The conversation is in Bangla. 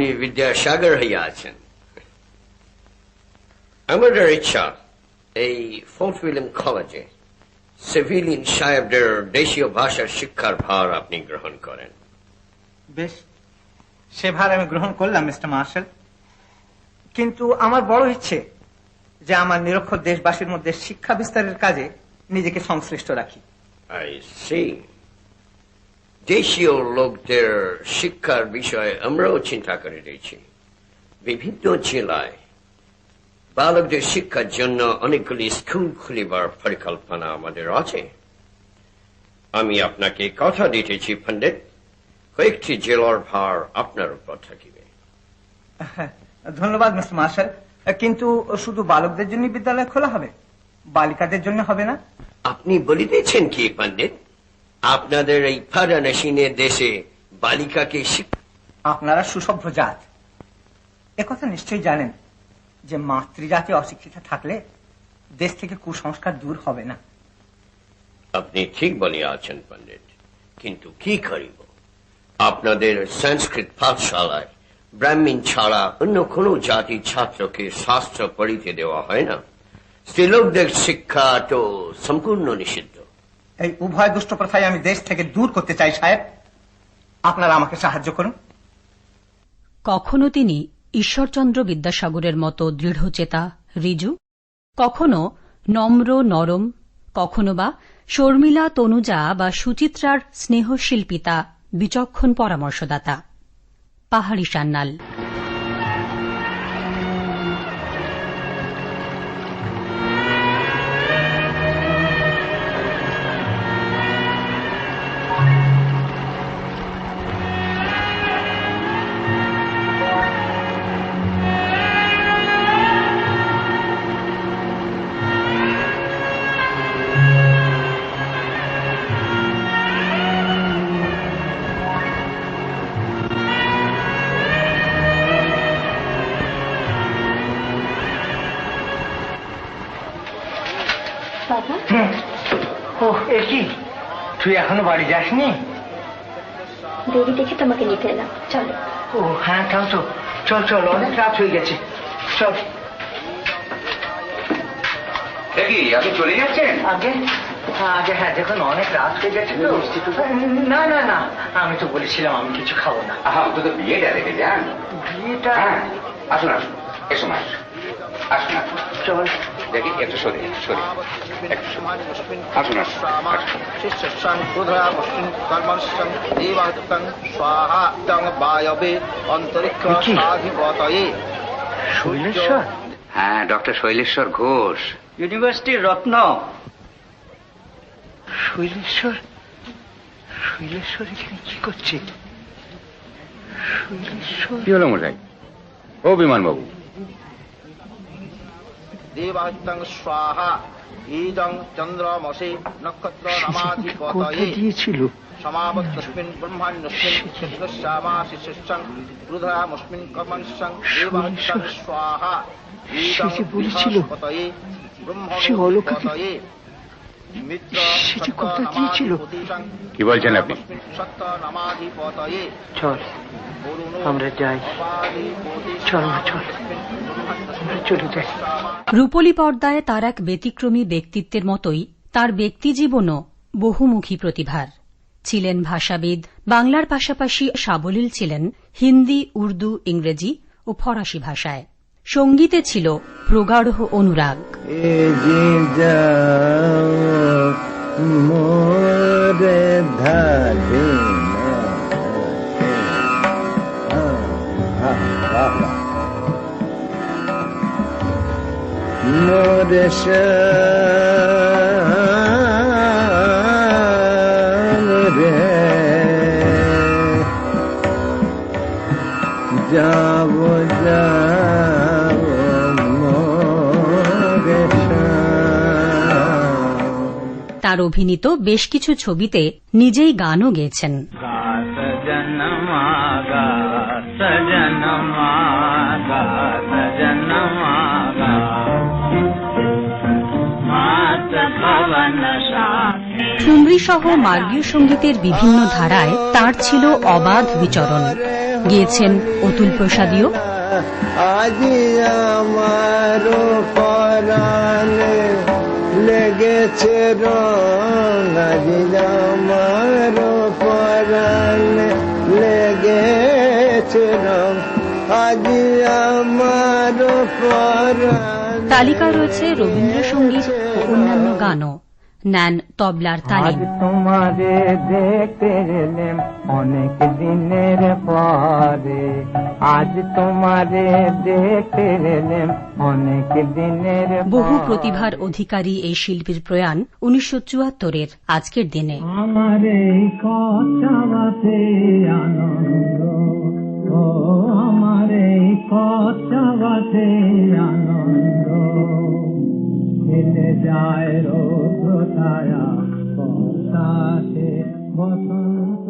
আপনি বিদ্যাসাগর হইয়া আছেন। আমাদের ইচ্ছা এই ফোর্ট উইলিয়াম কলেজে সিভিলিয়ান সাহেবদের দেশীয় ভাষার শিক্ষার ভার আপনি গ্রহণ করেন। বেশ সে ভার আমি গ্রহণ করলাম মিস্টার মার্শাল। কিন্তু আমার বড় ইচ্ছে যে আমার নিরক্ষর দেশবাসীর মধ্যে শিক্ষা বিস্তারের কাজে নিজেকে সংশ্লিষ্ট রাখি। আই সি দেশীয় লোকদের শিক্ষার বিষয়ে আমরাও চিন্তা করে দিয়েছি বিভিন্ন জেলায় বালকদের শিক্ষার জন্য অনেকগুলি স্কুল খুলিবার পরিকল্পনা আমাদের আছে। আমি আপনাকে কথা দিতেছি পণ্ডিত। কয়েকটি জেলার ভার আপনার উপর থাকিবে। ধন্যবাদ মিস্টার মার্শাল কিন্তু শুধু বালকদের জন্য বিদ্যালয় খোলা হবে? বালিকাদের জন্য হবে না? আপনি বলিতেছেন কি পণ্ডিত? আপনাদের এই ফারানাসিনের দেশে বালিকাকে আপনারা সুসভ্য জাত। একথা নিশ্চয়ই জানেন যে মাতৃজাতি অশিক্ষিত থাকলে দেশ থেকে কুসংস্কার দূর হবে না। আপনি ঠিক বলিয়া আছেন পণ্ডিত। কিন্তু কি করিব? আপনাদের সংস্কৃত পাঠশালায় ব্রাহ্মণ ছাড়া অন্য কোন জাতির ছাত্রকে শাস্ত্র পড়িতে দেওয়া হয় না। স্ত্রীলোকদের শিক্ষা তো সম্পূর্ণ নিষিদ্ধ। এই উভয় দুষ্ট প্রথায় আমি দেশ থেকে দূর করতে চাই, সাহেব। আপনারা আমাকে সাহায্য করুন। কখনো তিনি ঈশ্বরচন্দ্র বিদ্যাসাগরের মতো দৃঢ়চেতা, রিজু? কখনো নম্র, নরম? কখনো বা শর্মিলা, তনুজা বা সুচিত্রার স্নেহশিল্পিতা বিচক্ষণ পরামর্শদাতা। পাহাড়ি সান্যাল। কি? তুই এখনও বাড়ি যাসনি? দেরি দেখে তোমাকে নিতে এলাম। চলো। ও হ্যাঁ চল তো। চল চল অনেক রাত হয়ে গেছে। চল। আপনি চলে যাচ্ছেন আগে? আগে হ্যাঁ দেখুন অনেক রাত হয়ে গেছে তো। না না না আমি তো বলেছিলাম আমি কিছু খাব না। আহা অন্তত বিয়েটা রেখে যান। বিয়েটা? হ্যাঁ আসুন আসুন। এসো মা চল। দেখি একটু সরে সরে একটু আসুন আসুন। স্বাহা তং বায়বে অন্তরিক্ষ? শৈলেশ্বর? হ্যাঁ ডক্টর শৈলেশ্বর ঘোষ। ইউনিভার্সিটির রত্ন। শৈলেশ্বর? শৈলেশ্বর এখানে কি করছে? শৈলেশ্বর? কি হলো মশাই? ও বিমান দেবাত্মং স্বাহা ইদং চন্দ্রমসে নক্ষত্র নামাধিপতয়ে দিয়েছিল? সমাবত্তস্মিন ব্রহ্মাণ্যস্মিন শিষ্যশ্যামা শিষ্যং রুদ্রামস্মিন কর্মস্যং দেবাত্মং স্বাহা সে যে বলেছিল, সে অলৌকিক- মিত্র সে কথা দিয়েছিল। কি বলছেন আপনি? চল আমরা যাই চল না, চল। আমরা চলে যাই রূপলী পর্দায় তার এক ব্যতিক্রমী ব্যক্তিত্বের মতোই তার ব্যক্তিজীবনও বহুমুখী প্রতিভার ছিলেন ভাষাবিদ বাংলার পাশাপাশি সাবলীল ছিলেন হিন্দি উর্দু ইংরেজি ও ফরাসি ভাষায় সঙ্গীতে ছিল প্রগাঢ় অনুরাগ মোরে ধারে মোরে রে যাব যাব তার অভিনীত বেশ কিছু ছবিতে নিজেই গানও গেয়েছেন। ঠুমরি সহ মার্গীয় সঙ্গীতের বিভিন্ন ধারায় তার ছিল অবাধ বিচরণ। গিয়েছেন অতুল প্রসাদীয়। আজি আমার লেগেছে রং আমার পরাণে লেগেছে রং, আজি আমার পরাণ তালিকা রয়েছে রবীন্দ্রসঙ্গীত ও অন্যান্য গানও। নেন তবলার তালিম। তোমারে দেখতে এলেম অনেক দিনের পরে। আজ তোমারে দেখতে এলেম অনেক দিনের বহু প্রতিভার অধিকারী এই শিল্পীর প্রয়াণ উনিশশো চুয়াত্তরের আজকের দিনে। আমার এই কথাতে আনন্দ। ও আমার এই কথাতে আনন্দ। মিলে যায় রোগ ছায়া বসন্ত।